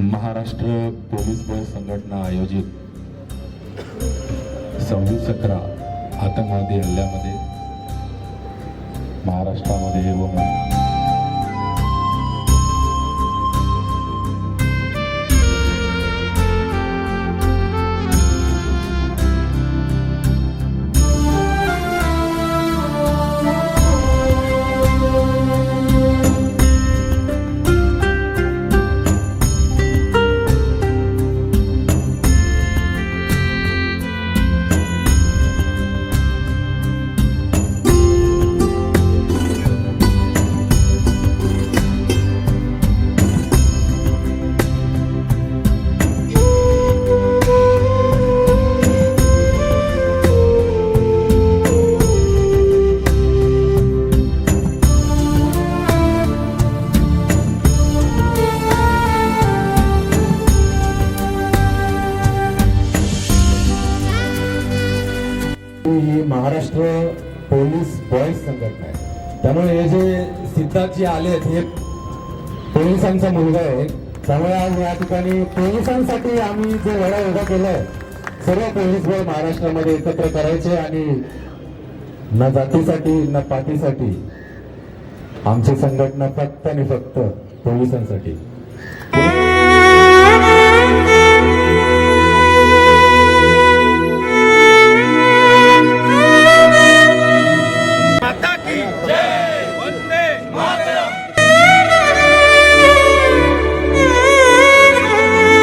Maharashtra police बळ संघटना आयोजित सव्वीस अकरा आतंकवादी हल्ल्यामध्ये महाराष्ट्रामध्ये व ही महाराष्ट्र पोलीस बॉईज संघटना आहे. त्यामुळे हे जे सिद्धार्थजी आले आहेत हे पोलिसांचा मुलगा आहे. त्यामुळे आज या ठिकाणी पोलिसांसाठी आम्ही जो लढा उभा केला आहे सर्व पोलीस बळ महाराष्ट्रामध्ये एकत्र करायचे आणि ना जातीसाठी ना पातीसाठी आमची संघटना फक्त आणि फक्त पोलिसांसाठी.